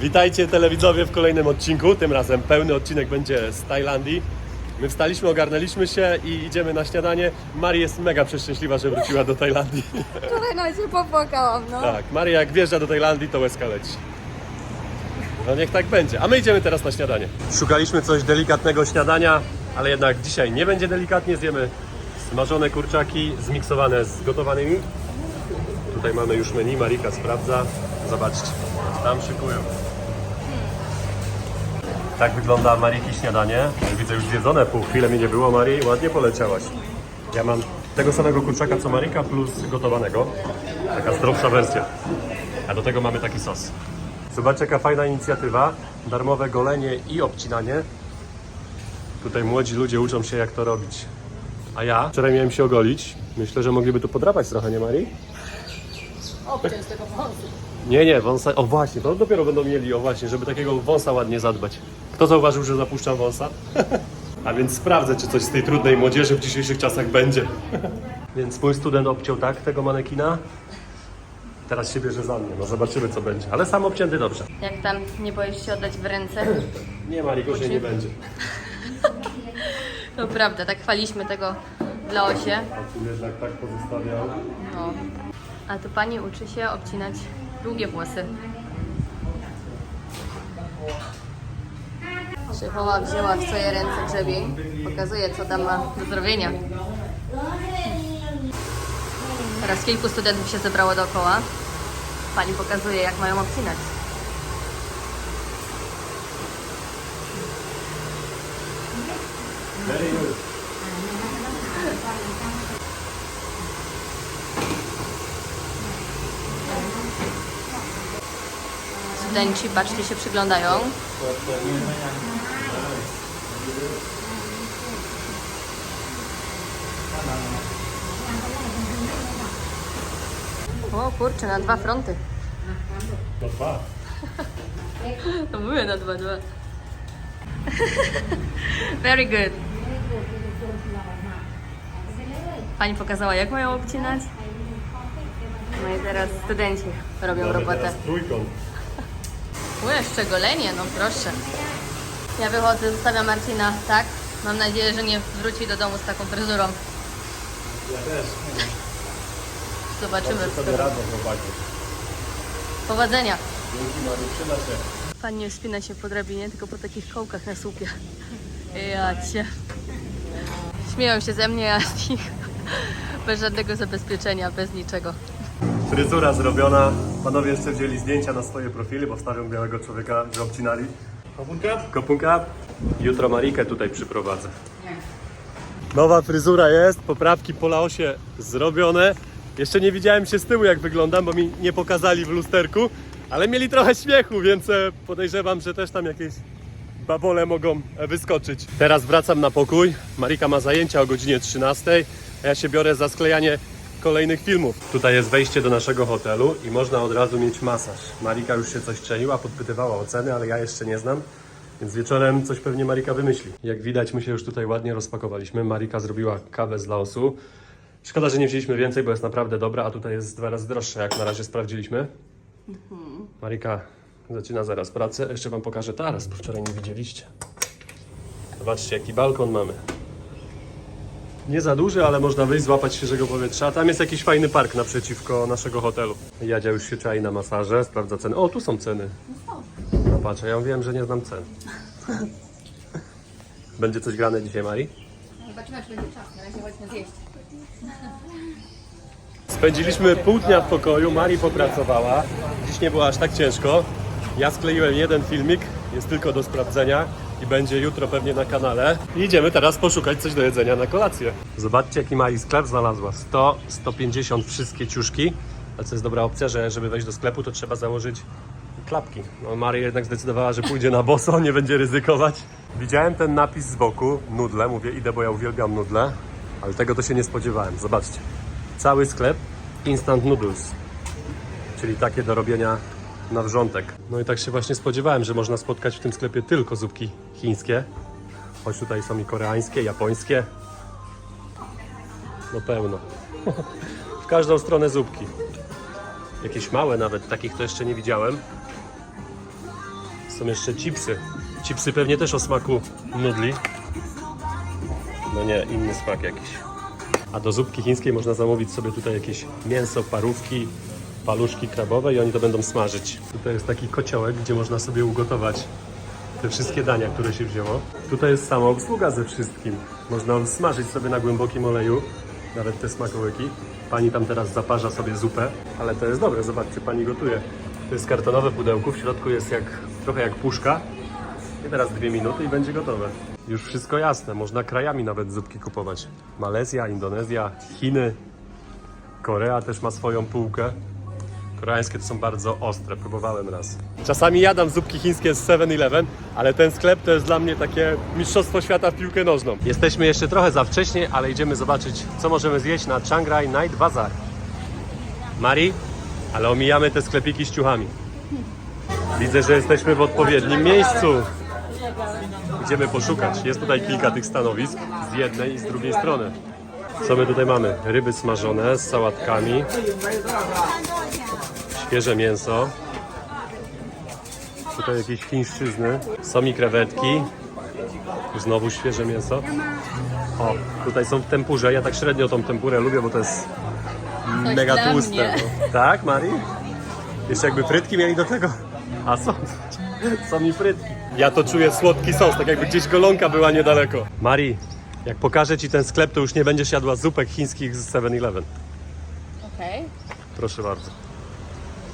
Witajcie telewidzowie w kolejnym odcinku. Tym razem pełny odcinek będzie z Tajlandii. My wstaliśmy, ogarnęliśmy się i idziemy na śniadanie. Mari jest mega przeszczęśliwa, że wróciła do Tajlandii. Wczoraj na się popłakałam, no. Tak, Maria jak wjeżdża do Tajlandii, to łezka leci. No niech tak będzie. A my idziemy teraz na śniadanie. Szukaliśmy coś delikatnego śniadania, ale jednak dzisiaj nie będzie delikatnie. Zjemy smażone kurczaki zmiksowane z gotowanymi. Tutaj mamy już menu, Marika sprawdza. Zobaczcie, tam szykują. Tak wygląda Mariki śniadanie. Widzę już zjedzone pół. Chwilę mi nie było, Marii. Ładnie poleciałaś. Ja mam tego samego kurczaka co Marika plus gotowanego. Taka zdrowsza wersja. A do tego mamy taki sos. Zobaczcie jaka fajna inicjatywa. Darmowe golenie i obcinanie. Tutaj młodzi ludzie uczą się jak to robić. A ja wczoraj miałem się ogolić. Myślę, że mogliby tu podrapać trochę, nie Marii? Obciąć tego wąsu. Nie, nie, wąsa. O właśnie, to dopiero będą mieli, o właśnie, żeby takiego wąsa ładnie zadbać. Kto zauważył, że zapuszczam wąsa? A więc sprawdzę, czy coś z tej trudnej młodzieży w dzisiejszych czasach będzie. więc mój student obciął tak tego manekina. Teraz się bierze za mnie, no zobaczymy co będzie. Ale sam obcięty dobrze. Jak tam, nie boisz się oddać w ręce? Nie ma, gorzej nie będzie. To prawda, tak chwaliśmy tego w Laosie. A tu jednak tak pozostawiał. No. A tu pani uczy się obcinać długie włosy. Szefowa wzięła w swoje ręce grzebień. Pokazuje, co tam ma do zrobienia. Teraz kilku studentów się zebrało dookoła. Pani pokazuje, jak mają obcinać. Very good. Studenci, patrzcie, się przyglądają. O kurczę, na dwa fronty. No dwa. Mówię na dwa, dwa. Very good. Pani pokazała, jak mają obcinać. No i teraz studenci robią robotę. Teraz trójkąt. U, jeszcze golenie, no proszę. Ja wychodzę, zostawiam Marcina, tak? Mam nadzieję, że nie wróci do domu z taką fryzurą. Ja też. Zobaczymy. sobie chłopaki. Powodzenia. Dzięki Marii, przyda się. Pan nie wspina się po drabinie, tylko po takich kołkach na słupie. Ja cię. Śmieją się ze mnie, a z nich bez żadnego zabezpieczenia, bez niczego. Fryzura zrobiona. Panowie jeszcze wzięli zdjęcia na swoje profile, bo wstawią białego człowieka, że obcinali. Kopunka? Kopunka. Jutro Marikę tutaj przyprowadzę. Nowa fryzura jest, poprawki po Laosie zrobione. Jeszcze nie widziałem się z tyłu jak wyglądam, bo mi nie pokazali w lusterku, ale mieli trochę śmiechu, więc e, podejrzewam, że też tam jakieś babole mogą e, wyskoczyć. Teraz wracam na pokój. Marika ma zajęcia o godzinie 13, a ja się biorę za sklejanie kolejnych filmów. Tutaj jest wejście do naszego hotelu i można od razu mieć masaż. Marika już się coś czaiła, podpytywała o ceny, ale ja jeszcze nie znam. Więc wieczorem coś pewnie Marika wymyśli. Jak widać, my się już tutaj ładnie rozpakowaliśmy. Marika zrobiła kawę z Laosu. Szkoda, że nie wzięliśmy więcej, bo jest naprawdę dobra, a tutaj jest dwa razy droższa, jak na razie sprawdziliśmy. Marika zaczyna zaraz pracę. Jeszcze Wam pokażę taras, bo wczoraj nie widzieliście. Zobaczcie, jaki balkon mamy. Nie za duży, ale można wyjść, złapać świeżego powietrza. Tam jest jakiś fajny park naprzeciwko naszego hotelu. Jadzia już się czai na masaże, sprawdza ceny. O, tu są ceny. No patrz, ja wiem, że nie znam cen. Będzie coś grane dzisiaj, Mari? Zobaczymy, czy będzie czas. Na razie chodźmy zjeść. Spędziliśmy pół dnia w pokoju, Mari popracowała. Dziś nie było aż tak ciężko. Ja skleiłem jeden filmik, jest tylko do sprawdzenia i będzie jutro pewnie na kanale. I idziemy teraz poszukać coś do jedzenia na kolację. Zobaczcie, jaki Mari sklep znalazła. 100, 150 wszystkie ciuszki. Ale co jest dobra opcja, że żeby wejść do sklepu, to trzeba założyć klapki. No, Mari jednak zdecydowała, że pójdzie na boso, nie będzie ryzykować. Widziałem ten napis z boku, nudle, mówię idę, bo ja uwielbiam nudle, ale tego to się nie spodziewałem. Zobaczcie. Cały sklep instant noodles, czyli takie do robienia na wrzątek. No i tak się właśnie spodziewałem, że można spotkać w tym sklepie tylko zupki chińskie. Choć tutaj są i koreańskie, japońskie. No pełno. w każdą stronę zupki. Jakieś małe nawet, takich to jeszcze nie widziałem. Są jeszcze chipsy. Chipsy pewnie też o smaku nudli. No nie, inny smak jakiś. A do zupki chińskiej można zamówić sobie tutaj jakieś mięso, parówki, paluszki krabowe i oni to będą smażyć. Tutaj jest taki kociołek, gdzie można sobie ugotować te wszystkie dania, które się wzięło. Tutaj jest sama obsługa ze wszystkim. Można smażyć sobie na głębokim oleju, nawet te smakołyki. Pani tam teraz zaparza sobie zupę, ale to jest dobre, zobaczcie, pani gotuje. To jest kartonowe pudełko, w środku jest jak, trochę jak puszka. I teraz dwie minuty i będzie gotowe. Już wszystko jasne, można krajami nawet zupki kupować. Malezja, Indonezja, Chiny, Korea też ma swoją półkę. Koreańskie to są bardzo ostre, próbowałem raz. Czasami jadam zupki chińskie z 7-Eleven, ale ten sklep to jest dla mnie takie mistrzostwo świata w piłkę nożną. Jesteśmy jeszcze trochę za wcześnie, ale idziemy zobaczyć, co możemy zjeść na Chiang Rai Night Bazaar. Mari, ale omijamy te sklepiki z ciuchami. Widzę, że jesteśmy w odpowiednim miejscu. Idziemy poszukać. Jest tutaj kilka tych stanowisk z jednej i z drugiej strony. Co my tutaj mamy? Ryby smażone z sałatkami, świeże mięso. Tutaj jakieś chińszczyzny. Są i krewetki. Znowu świeże mięso. O, tutaj są w tempurze. Ja tak średnio tą tempurę lubię, bo to jest mega tłuste. No. Tak, Mari? Jeszcze jakby frytki mieli do tego. A są. Są mi frytki. Ja to czuję słodki sos, tak jakby gdzieś golonka była niedaleko. Mari, jak pokażę Ci ten sklep, to już nie będziesz jadła zupek chińskich z 7-Eleven. Okej. Proszę bardzo.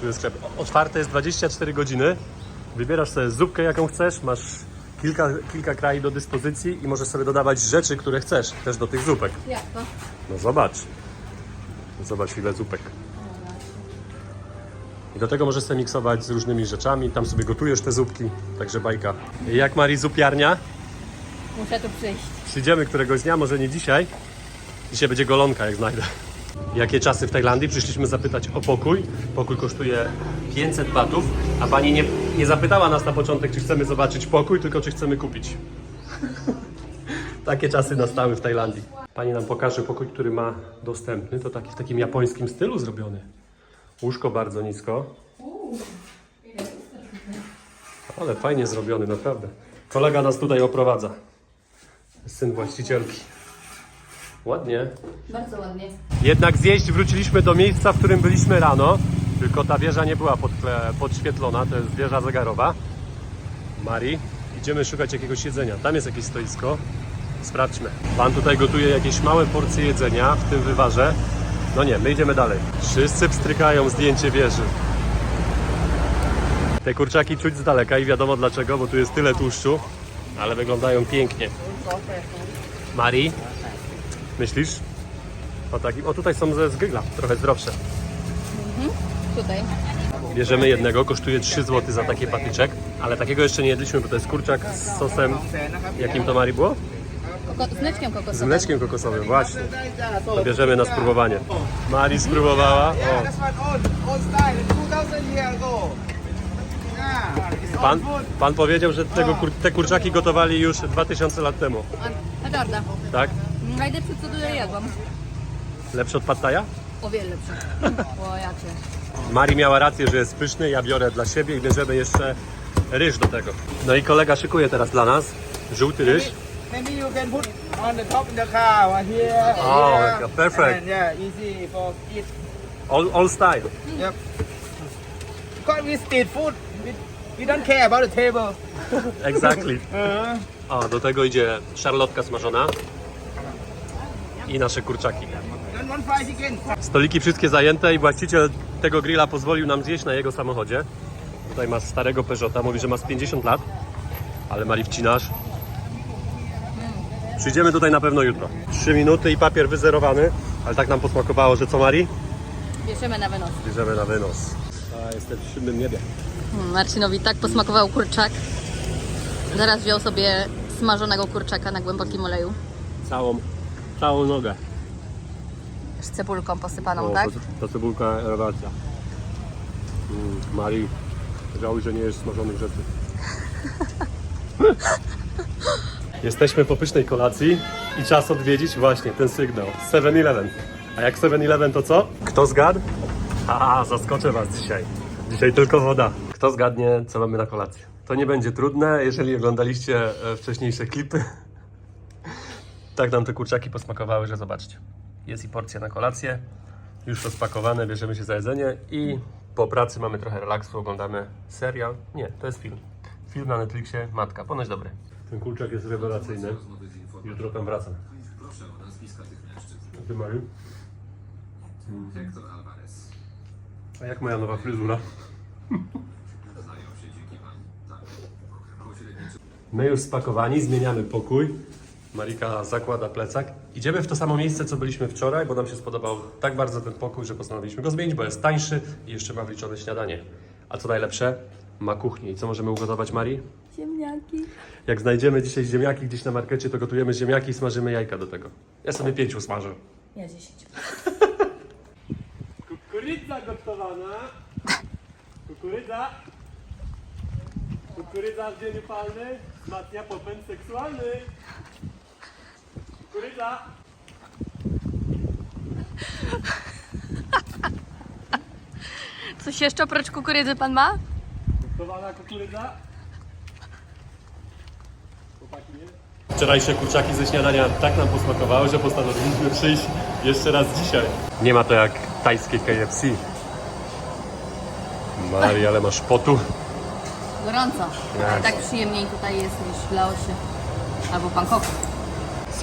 Tu jest sklep. Otwarte jest 24 godziny. Wybierasz sobie zupkę, jaką chcesz. Masz kilka, kilka krajów do dyspozycji i możesz sobie dodawać rzeczy, które chcesz też do tych zupek. Jak to? No zobacz. Zobacz ile zupek. I do tego możesz sobie miksować z różnymi rzeczami. Tam sobie gotujesz te zupki. Także bajka. Jak Mari zupiarnia? Muszę tu przyjść. Przyjdziemy któregoś dnia, może nie dzisiaj. Dzisiaj będzie golonka, jak znajdę. Jakie czasy w Tajlandii? Przyszliśmy zapytać o pokój. Pokój kosztuje 500 batów, a pani nie, nie zapytała nas na początek, czy chcemy zobaczyć pokój, tylko czy chcemy kupić. Takie czasy nastały w Tajlandii. Pani nam pokaże pokój, który ma dostępny. To taki w takim japońskim stylu zrobiony. Łóżko bardzo nisko. Ale fajnie zrobiony, naprawdę. Kolega nas tutaj oprowadza. Syn właścicielki. Ładnie. Bardzo ładnie. Jednak zjeść wróciliśmy do miejsca, w którym byliśmy rano. Tylko ta wieża nie była podświetlona, to jest wieża zegarowa. Mari, idziemy szukać jakiegoś jedzenia. Tam jest jakieś stoisko. Sprawdźmy. Pan tutaj gotuje jakieś małe porcje jedzenia w tym wywarze. No nie, my idziemy dalej. Wszyscy pstrykają zdjęcie wieży. Te kurczaki czuć z daleka i wiadomo dlaczego, bo tu jest tyle tłuszczu, ale wyglądają pięknie. Mari, myślisz? O, takim, o tutaj są ze z grilla, trochę zdrowsze. Tutaj. Bierzemy jednego, kosztuje 3 zł za taki patyczek, ale takiego jeszcze nie jedliśmy, bo to jest kurczak z sosem, jakim to Mari było? Koko- z mleczkiem Z kokosowym. mleczkiem kokosowym, właśnie. To bierzemy na spróbowanie. Mari spróbowała. O, That's one old, old style, 2000 years ago. Yeah, it's pan, old food. pan powiedział, że tego, kur- te kurczaki gotowali już 2000 lat temu, A, tak? Najlepsze co tutaj jadłam. Lepszy od pattaja? O wiele lepsze. O. Mari miała rację, że jest pyszny, ja biorę dla siebie i bierzemy jeszcze ryż do tego. No i kolega szykuje teraz dla nas żółty ryż. Maybe you can put on the top in the car, or here, Oh, here. okay, perfect. And yeah, easy for eat. All, all style. Yep. Because we street food, we, we don't care about the table. Exactly. Uh, A do tego idzie szarlotka smażona i nasze kurczaki. Stoliki wszystkie zajęte i właściciel tego grilla pozwolił nam zjeść na jego samochodzie. Tutaj masz starego Peugeota, mówi, że ma z 50 lat, ale Mari wcinasz. Przyjdziemy tutaj na pewno jutro. 3 minuty i papier wyzerowany, ale tak nam posmakowało, że co Mari? Bierzemy na wynos. Bierzemy na wynos. A jestem w silnym niebie. Mm, Marcinowi tak posmakował kurczak. Zaraz wziął sobie smażonego kurczaka na głębokim oleju. Całą, całą nogę. Z cebulką posypaną, O, tak? to cebulka rewelacja. Mm, Mari, żałuj, że nie jesz smażonych rzeczy. Jesteśmy po pysznej kolacji i czas odwiedzić właśnie ten sygnał. 7-Eleven. A jak 7-Eleven to co? Kto zgadł? A, zaskoczę was dzisiaj. Dzisiaj tylko woda. Kto Kto zgadnie, co mamy na kolację? To nie będzie trudne, jeżeli oglądaliście e, wcześniejsze klipy. Tak nam te kurczaki posmakowały, że zobaczcie. Jest i porcja na kolację, już to spakowane, bierzemy się za jedzenie i po pracy mamy trochę relaksu, oglądamy serial. Nie, to jest film. Film na Netflixie, Matka, ponoć dobry. Ten kurczak jest rewelacyjny. Jutro tam wracam. Proszę o nazwiska tych mężczyzn. Ty Mariu? Hector Alvarez. A jak moja nowa fryzura? Znają się dzięki pani. Tak. My już spakowani, zmieniamy pokój. Marika zakłada plecak. Idziemy w to samo miejsce, co byliśmy wczoraj, bo nam się spodobał tak bardzo ten pokój, że postanowiliśmy go zmienić, bo jest tańszy i jeszcze ma wliczone śniadanie. A co najlepsze, ma kuchnię. I co możemy ugotować, Marii? Ziemniaki. Jak znajdziemy dzisiaj ziemniaki gdzieś na markecie, to gotujemy ziemniaki i smażymy jajka do tego. Ja sobie pięciu smażę. Ja 10. Kukurydza gotowana. Kukurydza. Kukurydza w dzień upalny wzmacnia popęd seksualny. Kukurydza. Coś jeszcze oprócz kukurydzy pan ma? Gotowana kukurydza. Chłopaki, nie? Wczorajsze kurczaki ze śniadania tak nam posmakowały, że postanowiliśmy przyjść jeszcze raz dzisiaj. Nie ma to jak tajskie KFC. Maria, ale masz potu. Gorąco. Tak. Tak przyjemniej tutaj jest niż w Laosie. Albo Bangkoku.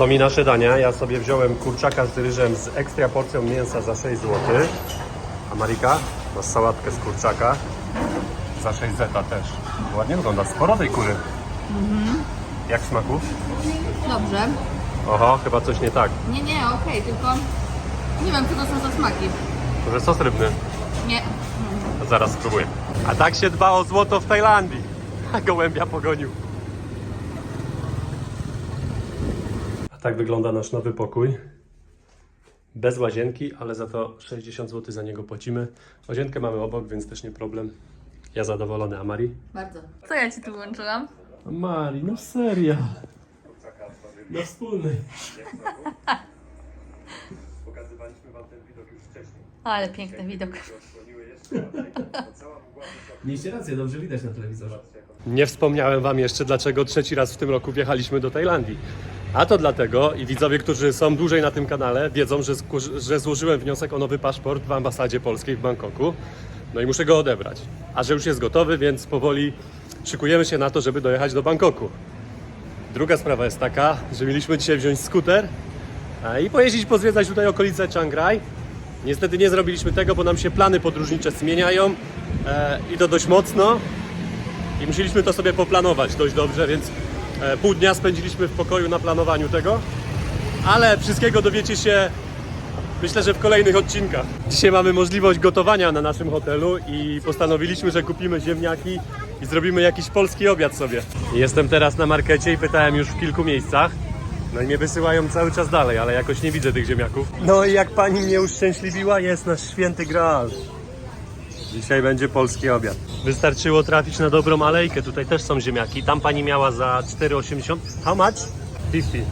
Są mi nasze dania. Ja sobie wziąłem kurczaka z ryżem z ekstra porcją mięsa za 6 zł. A Marika? Masz sałatkę z kurczaka za 6 zeta też. Ładnie wygląda. Sporo tej kury. Jak w smaku? Dobrze. Oho, chyba coś nie tak. Nie, nie, okej, tylko nie wiem co to są za smaki. Może sos rybny? Nie. Zaraz spróbuję. A tak się dba o złoto w Tajlandii. A gołębia pogonił. Tak wygląda nasz nowy pokój. Bez łazienki, ale za to 60 zł za niego płacimy. Łazienkę mamy obok, więc też nie problem. Ja zadowolony, a Mari? Bardzo. Co ja ci tu włączyłam? A Mari, no serio. Na wspólnej. Pokazywaliśmy wam ten widok już wcześniej. Ale piękny widok. Mieliście rację, dobrze widać na telewizorze. Nie wspomniałem Wam jeszcze, dlaczego trzeci raz w tym roku wjechaliśmy do Tajlandii. A to dlatego, i widzowie, którzy są dłużej na tym kanale, wiedzą, że, że złożyłem wniosek o nowy paszport w ambasadzie polskiej w Bangkoku. No i muszę go odebrać. A że już jest gotowy, więc powoli szykujemy się na to, żeby dojechać do Bangkoku. Druga sprawa jest taka, że mieliśmy dzisiaj wziąć skuter a, i pojeździć, pozwiedzać tutaj okolice Chiang Rai. Niestety nie zrobiliśmy tego, bo nam się plany podróżnicze zmieniają e, i to dość mocno. I musieliśmy to sobie poplanować dość dobrze, więc e, pół dnia spędziliśmy w pokoju na planowaniu tego. Ale wszystkiego dowiecie się myślę, że w kolejnych odcinkach. Dzisiaj mamy możliwość gotowania na naszym hotelu i postanowiliśmy, że kupimy ziemniaki i zrobimy jakiś polski obiad sobie. Jestem teraz na markecie i pytałem już w kilku miejscach. No i mnie wysyłają cały czas dalej, ale jakoś nie widzę tych ziemniaków. No i jak pani mnie uszczęśliwiła, jest nasz święty graal. Dzisiaj będzie polski obiad. Wystarczyło trafić na dobrą alejkę. Tutaj też są ziemniaki. Tam pani miała za 4,80. How much? 50.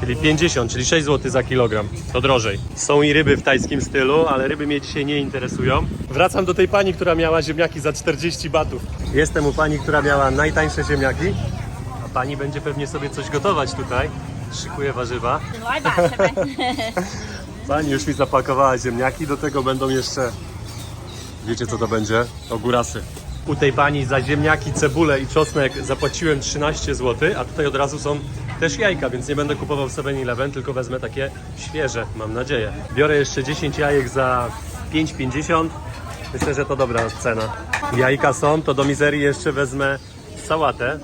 Czyli 50, czyli 6 zł za kilogram. To drożej. Są i ryby w tajskim stylu, ale ryby mnie dzisiaj nie interesują. Wracam do tej pani, która miała ziemniaki za 40 batów. Jestem u pani, która miała najtańsze ziemniaki. A pani będzie pewnie sobie coś gotować tutaj. Szykuje warzywa. Pani już mi zapakowała ziemniaki. Do tego będą jeszcze Wiecie co to będzie? Ogórasy. U tej pani za ziemniaki, cebulę i czosnek zapłaciłem 13 zł, a tutaj od razu są też jajka, więc nie będę kupował 7-Eleven, tylko wezmę takie świeże, mam nadzieję. Biorę jeszcze 10 jajek za 5,50. Myślę, że to dobra cena. Jajka są, to do mizerii jeszcze wezmę sałatę.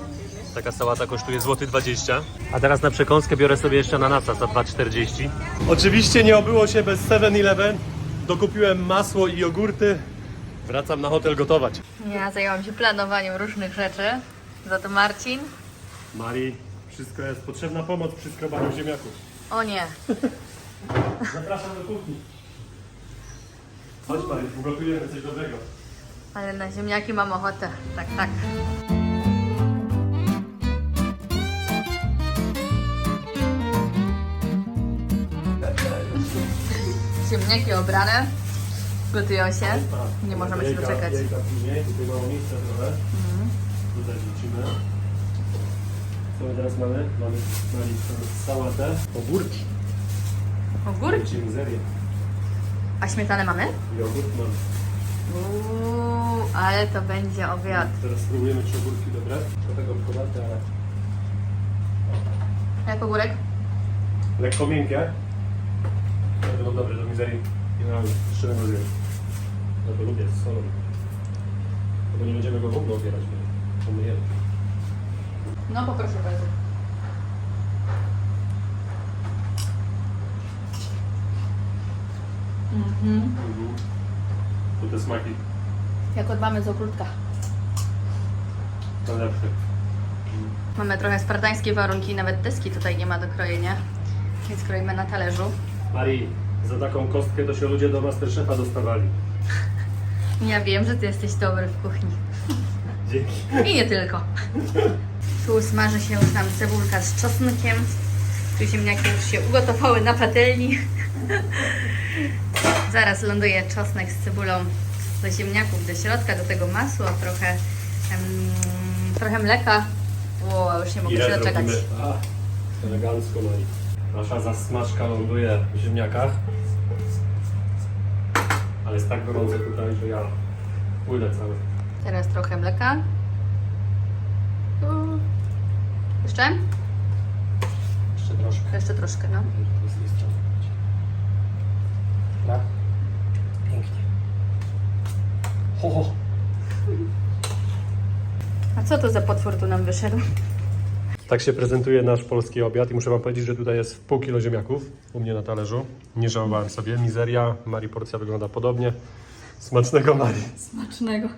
Taka sałata kosztuje złoty 20. A teraz na przekąskę biorę sobie jeszcze ananasa za 2,40. Oczywiście nie obyło się bez 7-Eleven. Dokupiłem masło i jogurty. Wracam na hotel gotować. Ja zajęłam się planowaniem różnych rzeczy. Za to Marcin. Marii, wszystko jest potrzebna pomoc przy skrobaniu ziemniaków. O nie. Zapraszam do kuchni. Chodź Marii, ugotujemy coś dobrego. Ale na ziemniaki mam ochotę. Tak, tak. Ziemniaki obrane. Gotują się. Nie możemy się doczekać. Jajka później, tutaj mało miejsca trochę. Tutaj wrzucimy. Co my teraz mamy? Mamy mamy sałatę, ogórki, Ogórki. A śmietanę mamy? jogurt mamy. Uuu, ale to będzie obiad. Teraz spróbujemy, czy ogórki dobre. Do tego obchodate, ale Jak ogórek? lekko miękkie. Będą dobre do mizerii. Generalnie, szczerego zjem. Ja to lubię z solą. No Bo nie będziemy go w ogóle obierać, bo. No poproszę bardzo. Mhm. Mhm. To te smaki Jak od mamy z ogródka. najlepsze. Mamy trochę spartańskie warunki, nawet deski tutaj nie ma do krojenia. Więc kroimy na talerzu. Marii, za taką kostkę to się ludzie do Masterchefa dostawali. Ja wiem, że ty jesteś dobry w kuchni. Dzięki. I nie tylko. Tu smaży się już nam cebulka z czosnkiem. Tu ziemniaki już się ugotowały na patelni. Zaraz ląduje czosnek z cebulą do ziemniaków do środka, do tego masła, trochę, em, trochę mleka. O, już nie mogę się doczekać. zrobimy? A, elegancko Marii. Nasza zasmażka ląduje w ziemniakach. Ale jest tak gorąco tutaj, że ja płynę cały. Teraz trochę mleka. Tu. Jeszcze? Jeszcze troszkę. Jeszcze troszkę, no. To jest lista. Tak? Pięknie. Ho, ho. A co to za potwór tu nam wyszedł? Tak się prezentuje nasz polski obiad i muszę Wam powiedzieć, że tutaj jest pół kilo ziemniaków u mnie na talerzu. Nie żałowałem sobie. Mizeria, Marii porcja wygląda podobnie. Smacznego Marii. Smacznego.